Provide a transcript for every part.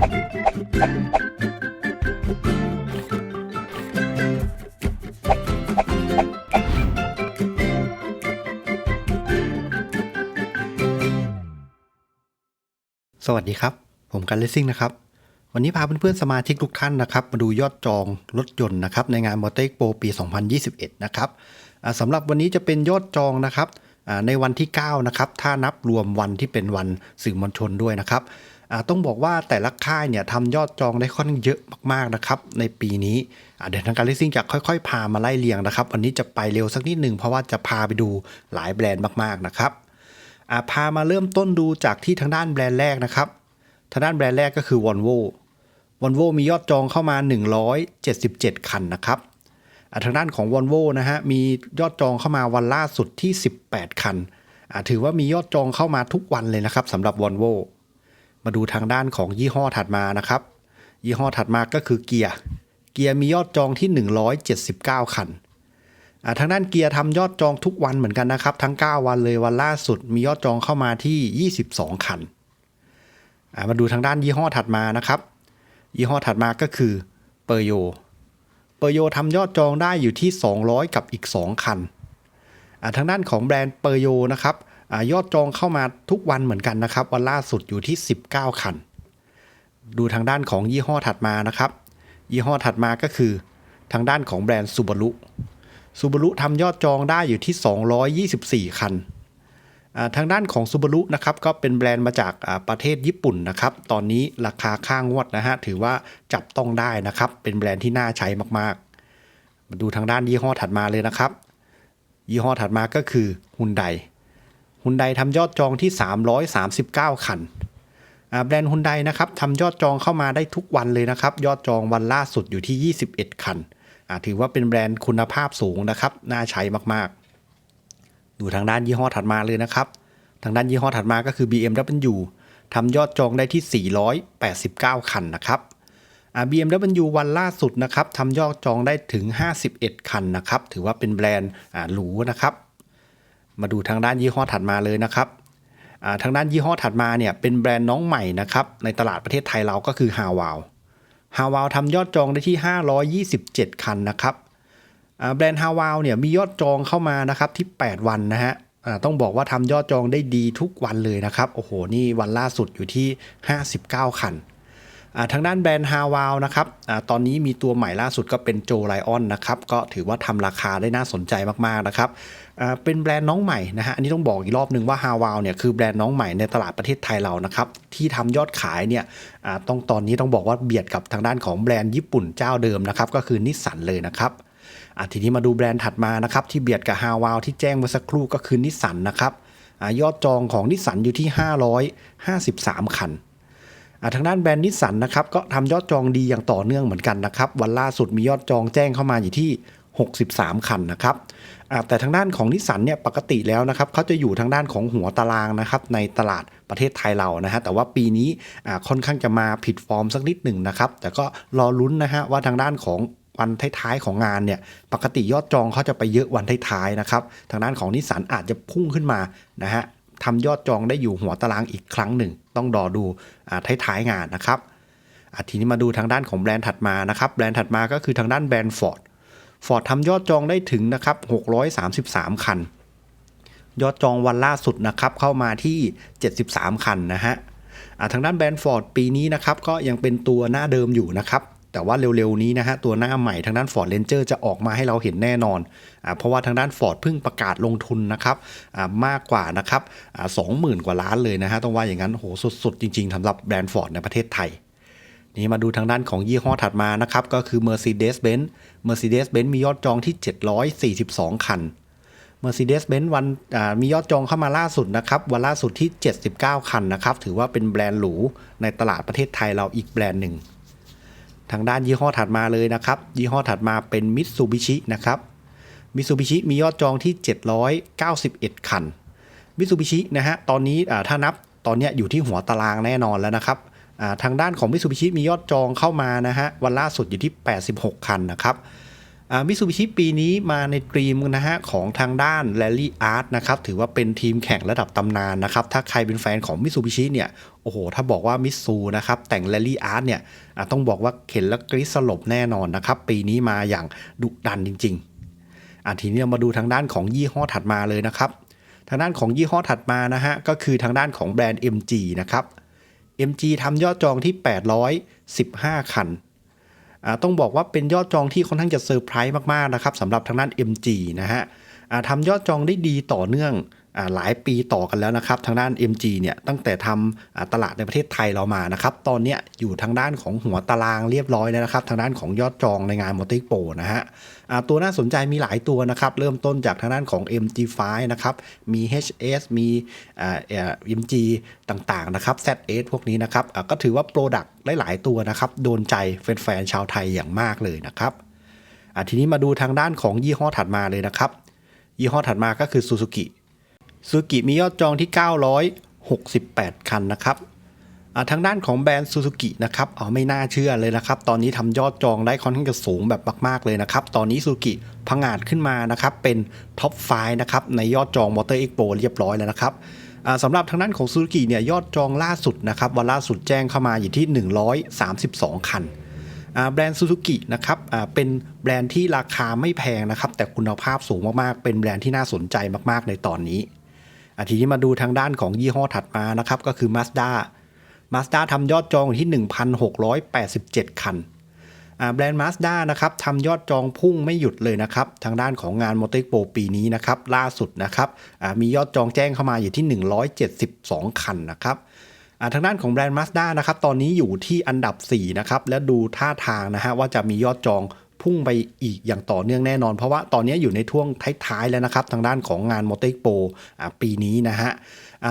สวัสดีครับ ผมกันเลสซิ่งนะครับ วันนี้พาเพื่อนๆสมาชิกทุกท่านนะครับ มาดูยอดจองรถยนต์นะครับ ในงานมอเตอร์โปปี 2021 นะครับสำหรับวันนี้จะเป็นยอดจองนะครับในวันที่ 9 นะครับ ถ้านับรวมวันที่เป็นวันสื่อมวลชนด้วยนะครับ ต้องบอกว่าแต่ละค่ายเนี่ยทำยอดจองได้ค่อนข้างเยอะมากๆนะครับในปีนี้เดี๋ยวทางการเลสซิ่งจะค่อยๆ พามาไล่เรียงนะครับวันนี้จะไปเร็วสักนิดหนึ่งเพราะว่าจะพาไปดูหลายแบรนด์มากๆนะครับาพามาเริ่มต้นดูจากที่ทางด้านแบรนด์แรกนะครับทางด้านแบรนด์แรกก็คือ Volvo Volvo มียอดจองเข้ามา 177 คันนะครับทางด้านของ Volvo นะฮะมียอดจองเข้ามาวันล่าสุดที่ 18 คันถือว่ามียอดจองเข้ามาทุกวันเลยนะครับสำหรับ Volvo มาดูทางด้านของยี่ห้อถัดมานะครับ ยี่ห้อถัดมาก็คือเกียร์ เกียร์มียอดจองที่ 179 คันอ่าทางด้านเกียร์ทำยอดจองทุกวันเหมือนกันนะครับ ทั้ง 9 วันเลยวันล่าสุดมียอดจองเข้ามาที่ 22 คันอ่ามาดูทางด้านยี่ห้อถัดมานะครับ ยี่ห้อถัดมาก็คือเปอร์โย เปอร์โยทำยอดจองได้อยู่ที่ 200 กับอีก 2 คัน ทางด้านของแบรนด์เปอร์โยนะครับ อยอดจองเข้ามาทุกวันเหมือนกันนะครับ วันล่าสุดอยู่ที่ 19 คัน ดูทางด้านของยี่ห้อถัดมานะครับ ยี่ห้อถัดมาก็คือทางด้านของแบรนด์ซูบารุซูบารุทำยอดจองได้อยู่ที่ 224 คันอ่าทางด้านของซูบารุนะครับก็เป็นแบรนด์มาจากประเทศญี่ปุ่นนะครับ ตอนนี้ราคาค่างวดนะฮะถือว่าจับต้องได้นะครับ เป็นแบรนด์ที่น่าใช้มากๆ มาดูทางด้านยี่ห้อถัดมาเลยนะครับ ยี่ห้อถัดมาก็คือฮุนได ฮุนไดทำยอดจองที่ 339 คันแบรนด์ฮุนไดนะครับทำยอดจองเข้ามาได้ทุกวันเลยนะครับ ยอดจองวันล่าสุดอยู่ที่ 21 คัน ถือว่าเป็นแบรนด์คุณภาพสูงนะครับ น่าใช้มากๆ ดูทางด้านยี่ห้อถัดมาเลยนะครับ ทางด้านยี่ห้อถัดมาก็คือ BMW ทำยอดจองได้ที่ 489 คันนะครับ BMW วันล่าสุดนะครับทำยอดจองได้ถึง 51 คันนะครับ ถือว่าเป็นแบรนด์หรูนะครับ มาดูทางด้านยี่ห้อถัดมาเลยนะครับทางด้านยี่ห้อถัดมาเนี่ยเป็นแบรนด์น้องใหม่นะครับในตลาดประเทศไทยเราก็คือฮาวาวฮาวาวทำยอดจองได้ที่ 527 คันนะครับแบรนด์ฮาวาวเนี่ยมียอดจองเข้ามานะครับที่ 8 วันนะฮะต้องบอกว่าทำยอดจองได้ดีทุกวันเลยนะครับ โอ้โห นี่วันล่าสุดอยู่ที่ 59 คัน ทางด้านแบรนด์ฮาวาวนะครับอตอนนี้มีตัวใหม่ล่าสุดก็เป็นโจไลออนนะครับ ก็ถือว่าทำราคาได้น่าสนใจมากๆนะครับเป็นแบรนด์น้องใหม่นะฮะ อันนี้ต้องบอกอีกรอบหนึ่งว่าฮาวาวเนี่ยคือแบรนด์น้องใหม่ในตลาดประเทศไทยเรานะครับ ที่ทำยอดขายเนี่ยต้องตอนนี้ต้องบอกว่าเบียดกับทางด้านของแบรนด์ญี่ปุ่นเจ้าเดิมนะครับ ก็คือนิสสันเลยนะครับทีนี้มาดูแบรนด์ถัดมานะครับที่เบียดกับฮาวาวที่แจ้งเมื่อสักครู่ก็คือนิสสันนะครับอยอดจองของนิสสันอยู่ที่ 553 คันอ่า ทางด้านแบรนด์นิสสันนะครับก็ทำยอดจองดีอย่างต่อเนื่องเหมือนกันนะครับ วันล่าสุดมียอดจองแจ้งเข้ามาอยู่ที่ 63 คันนะครับแต่ทางด้านของนิสสันเนี่ยปกติแล้วนะครับเขาจะอยู่ทางด้านของหัวตารางนะครับในตลาดประเทศไทยเรานะฮะแต่ว่าปีนี้ค่อนข้างจะมาผิดฟอร์มสักนิดหนึ่งนะครับแต่ก็รอลุ้นนะฮะว่าทางด้านของวันท้ายๆของงานเนี่ยปกติยอดจองเขาจะไปเยอะวันท้ายๆนะครับทางด้านของนิสสันอาจจะพุ่งขึ้นมานะฮะ ทำยอดจองได้อยู่หัวตารางอีกครั้งหนึ่ง ต้องรอดูอ่าท้ายๆงานนะครับอะทีนี้มาดูทางด้านของแบรนด์ถัดมานะครับแบรนด์ถัดมาก็คือทางด้านแบรนด์ฟอร์ดฟอร์ดทำยอดจองได้ถึงนะครับ633 คัน ยอดจองวันล่าสุดนะครับเข้ามาที่ 73 คันนะฮะทางด้านแบรนด์ฟอร์ดปีนี้นะครับก็ยังเป็นตัวหน้าเดิมอยู่นะครับ แต่ว่าเร็วๆนี้นะฮะตัวหน้าใหม่ทางด้าน Ford Ranger จะออกมาให้เราเห็นแน่นอนอเพราะว่าทางด้าน Ford เพิ่งประกาศลงทุนนะครับมากกว่านะครับสอ่า20,000กว่าล้านเลยนะฮะต้องว่าอย่างนั้นโหสุดๆ จริงๆสำหรับแบรนด์ Ford ในประเทศไทยนี่มาดูทางด้านของยี่ห้อถัดมานะครับ ก็คือ Mercedes-Benz Mercedes-Benz มียอดจองที่ 742 คัน Mercedes-Benz วันมียอดจองเข้ามาล่าสุดนะครับ วันล่าสุดที่ 79 คันนะครับ ถือว่าเป็นแบรนด์หรูในตลาดประเทศไทยเราอีกแบรนด์หนึ่ง ทางด้านยี่ห้อถัดมาเลยนะครับ ยี่ห้อถัดมาเป็นมิตซูบิชินะครับมิตซูบิชิมียอดจองที่ 791 คันมิตซูบิชินะฮะตอนนี้ถ้านับตอนนี้อยู่ที่หัวตารางแน่นอนแล้วนะครับทางด้านของมิตซูบิชิมียอดจองเข้ามานะฮะวันล่าสุดอยู่ที่ 86 คันนะครับ มิซูบิชิปีนี้มาในตรีมนะฮะของทางด้าน Rally Art นะครับถือว่าเป็นทีมแข่งระดับตำนานนะครับ ถ้าใครเป็นแฟนของมิซูบิชิเนี่ยโอ้โห ถ้าบอกว่ามิซูนะครับแต่ง Rally Art เนี่ยต้องบอกว่าเข็นแล้วกรีสลบแน่นอนนะครับ ปีนี้มาอย่างดุดันจริงๆอะทีนี้เรามาดูทางด้านของยี่ห้อถัดมาเลยนะครับ ทางด้านของยี่ห้อถัดมานะฮะก็คือทางด้านของแบรนด์ MG นะครับ MG ทำยอดจองที่ 815 คัน ต้องบอกว่าเป็นยอดจองที่ค่อนข้างจะเซอร์ไพรส์มากๆนะครับสำหรับทางด้าน MG นะฮะทำยอดจองได้ดีต่อเนื่อง หลายปีต่อกันแล้วนะครับ ทางด้าน MG เนี่ยตั้งแต่ทำตลาดในประเทศไทยเรามานะครับ ตอนนี้อยู่ทางด้านของหัวตารางเรียบร้อยแล้วนะครับ ทางด้านของยอดจองในงานมอเตอร์โปนะฮะตัวน่าสนใจมีหลายตัวนะครับ เริ่มต้นจากทางด้านของ MG5 นะครับ มี HS มีอ่าเอ่อ MG ต่างๆนะครับ ZS พวกนี้นะครับก็ถือว่าโปรดักต์หลาย ๆ ตัวนะครับ โดนใจแฟนๆชาวไทยอย่างมากเลยนะครับทีนี้มาดูทางด้านของยี่ห้อถัดมาเลยนะครับ ยี่ห้อถัดมาก็คือ Suzuki ซูซูกิมียอดจองที่ 968 คันนะครับทางด้านของแบรนด์ซูซูกินะครับเอาไม่น่าเชื่อเลยนะครับ ตอนนี้ทำยอดจองได้ค่อนข้างจะสูงแบบมาก ๆ เลยนะครับ ตอนนี้ซูซูกิพังอาจขึ้นมานะครับ เป็นท็อป5นะครับ ในยอดจองมอเตอร์เอ็กโปเรียบร้อยแล้วนะครับสำหรับทางด้านของซูซูกิเนี่ยยอดจองล่าสุดนะครับ วันล่าสุดแจ้งเข้ามาอยู่ที่ 132 คันอ่าแบรนด์ซูซูกินะครับเป็นแบรนด์ที่ราคาไม่แพงนะครับ แต่คุณภาพสูงมากๆ เป็นแบรนด์ที่น่าสนใจมาก ๆ ในตอนนี้ อาทีนี้มาดูทางด้านของยี่ห้อถัดมานะครับ ก็คือ Mazda Mazda ทำยอดจองอยู่ที่ 1,687 คันอ่าแบรนด์ Mazda นะครับทำยอดจองพุ่งไม่หยุดเลยนะครับ ทางด้านของงาน m o t o r Expo ปีนี้นะครับ ล่าสุดนะครับมียอดจองแจ้งเข้ามาอยู่ที่ 172 คันนะครับทางด้านของแบรนด์ Mazda นะครับตอนนี้อยู่ที่อันดับ 4 นะครับ และดูท่าทางนะฮะว่าจะมียอดจอง พุ่งไปอีกอย่างต่อเนื่องแน่นอน เพราะว่าตอนนี้อยู่ในช่วงท้ายๆแล้วนะครับ ทางด้านของงาน m o t o r Expo อ่าปีนี้นะฮะ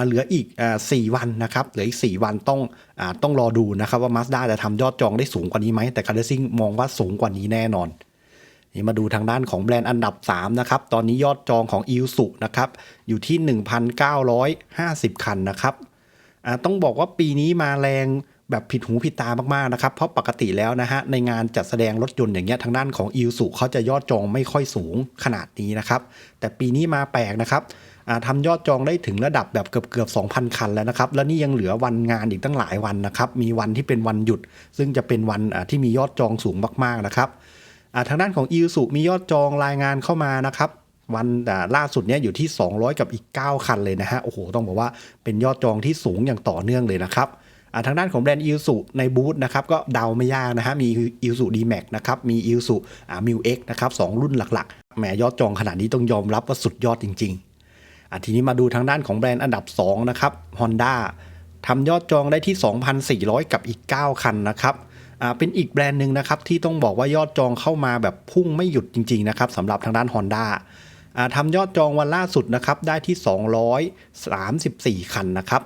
เหลืออีกอ่า4วันนะครับ เหลืออีก 4 วันต้องอต้องรอดูนะครับว่า Mazda จะทำยอดจองได้สูงกว่านี้ไหม แต่ c a r ซิ่งมองว่าสูงกว่านี้แน่นอน นี่มาดูทางด้านของแบรนด์อันดับ 3 นะครับ ตอนนี้ยอดจองของ i ิ s u นะครับ อยู่ที่ 1,950 คันนะครับต้องบอกว่าปีนี้มาแรง แบบผิดหูผิดตามากๆนะครับ เพราะปกติแล้วนะฮะในงานจัดแสดงรถยนต์อย่างเงี้ยทางด้านของอิ s สุเขาจะยอดจองไม่ค่อยสูงขนาดนี้นะครับ แต่ปีนี้มาแปลกนะครับอ่าทำยอดจองได้ถึงระดับแบบเกือบเกือบ2,000 คันแล้วนะครับ แล้วนี่ยังเหลือวันงานอีกตั้งหลายวันนะครับ มีวันที่เป็นวันหยุด ซึ่งจะเป็นวันที่มียอดจองสูงมากๆนะครับทางด้านของอิ s สุมียอดจองรายงานเข้ามานะครับวันล่าสุดเนี่ยอยู่ที่ 200 กับอีก 9 คันเลยนะฮะโอ้โหต้องบอกว่าเป็นยอดจองที่สูงอย่างต่อเนื่องเลยนะครับ ทางด้านของแบรนด์อิ s สุในบูธนะครับก็เดาไม่ยากนะฮะมีอิ s สุ D-Max นะครับมีอิ s สุอ่ามิวเอ็กนะครับสองรุ่นหลักๆแหมยอดจองขนาดนี้ต้องยอมรับว่าสุดยอดจริงๆอ่าทีนี้มาดูทางด้านของแบรนด์อันดับ 2 นะครับ Honda ทำยอดจองได้ที่ 2,400 กับอีก 9 คันนะครับเป็นอีกแบรนด์หนึ่งนะครับที่ต้องบอกว่ายอดจองเข้ามาแบบพุ่งไม่หยุดจริงๆนะครับสำหรับทางด้าน Honda อ่าทำยอดจองวันล่าสุดนะครับได้ที่ 234 คันนะครับ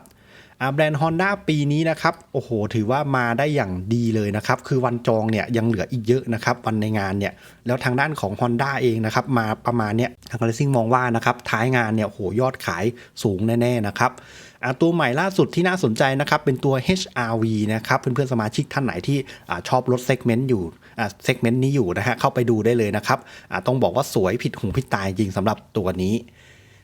แบรนด์ Honda ปีนี้นะครับโอ้โห ถือว่ามาได้อย่างดีเลยนะครับ คือวันจองเนี่ยยังเหลืออีกเยอะนะครับ วันในงานเนี่ย แล้วทางด้านของ Honda เองนะครับ มาประมาณเนี้ยทาง Racing มองว่านะครับ ท้ายงานเนี่ยโหยอดขายสูงแน่ๆนะครับตัวใหม่ล่าสุดที่น่าสนใจนะครับ เป็นตัว HRV นะครับ เพื่อนๆ สมาชิกท่านไหนที่อชอบรถเซกเมนต์อยู่เซกเมนต์นี้อยู่นะฮะเข้าไปดูได้เลยนะครับต้องบอกว่าสวยผิดหูผิดตาจริงสำหรับตัวนี้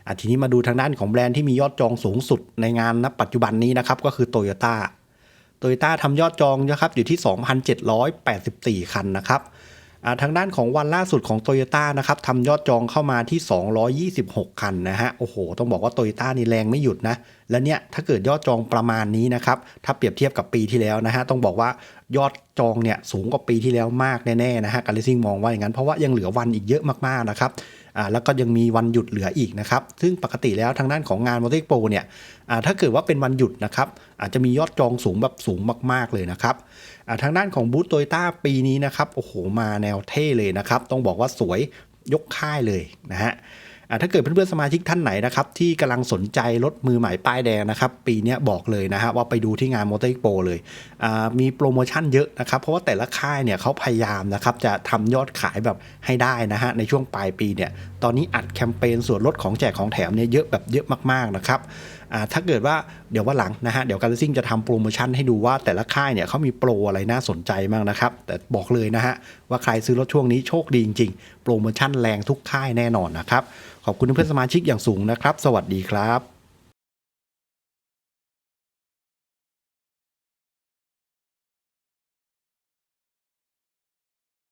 อ่าทีนี้มาดูทางด้านของแบรนด์ที่มียอดจองสูงสุดในงานณปัจจุบันนี้นะครับ ก็คือ Toyota โตโยต้าทำยอดจองนะครับอยู่ที่ 2,784 คันนะครับอ่าทางด้านของวันล่าสุดของ t o y ยต้นะครับทำยอดจองเข้ามาที่ 226 คันนะฮะ โอ้โห ต้องบอกว่า t o y ยต้นี่แรงไม่หยุดนะ และเนี่ยถ้าเกิดยอดจองประมาณนี้นะครับ ถ้าเปรียบเทียบกับปีที่แล้วนะฮะ ต้องบอกว่ายอดจองเนี่ยสูงกว่าปีที่แล้วมากแน่ๆนะฮะการเลซิ่งมองว่าอย่างนั้น เพราะว่ายังเหลือวันอีกเยอะมากๆนะครับ แล้วก็ยังมีวันหยุดเหลืออีกนะครับ ซึ่งปกติแล้วทางด้านของงานมอเตอร์โปเนี่ยถ้าเกิดว่าเป็นวันหยุดนะครับ อาจจะมียอดจองสูงแบบสูงมาก ๆ เลยนะครับทางด้านของบูธโตโยต้าปีนี้นะครับ โอ้โห มาแนวเท่เลยนะครับ ต้องบอกว่าสวยยกค่ายเลยนะฮะ ถ้าเกิดเพื่อนๆสมาชิกท่านไหนนะครับที่กำลังสนใจรถมือใหม่ป้ายแดงนะครับปีนี้บอกเลยนะฮะว่าไปดูที่งานมอเตอร์โปเลยมีโปรโมชั่นเยอะนะครับเพราะว่าแต่ละค่ายเนี่ยเขาพยายามนะครับจะทำยอดขายแบบให้ได้นะฮะในช่วงปลายปีเนี่ยตอนนี้อัดแคมเปญส่วนลดของแจกของแถมเนี่ยเยอะแบบเยอะมากๆนะครับ ถ้าเกิดว่าเดี๋ยววันหลังนะฮะเดี๋ยวการซิ่งจะทำโปรโมชั่นให้ดูว่าแต่ละค่ายเนี่ยเขามีโปรอะไรน่าสนใจมากนะครับ แต่บอกเลยนะฮะว่าใครซื้อรถช่วงนี้โชคดีจริงๆ โปรโมชั่นแรงทุกค่ายแน่นอนนะครับ ขอบคุณเพื่อนสมาชิกอย่างสูงนะครับ สวัสดีครับ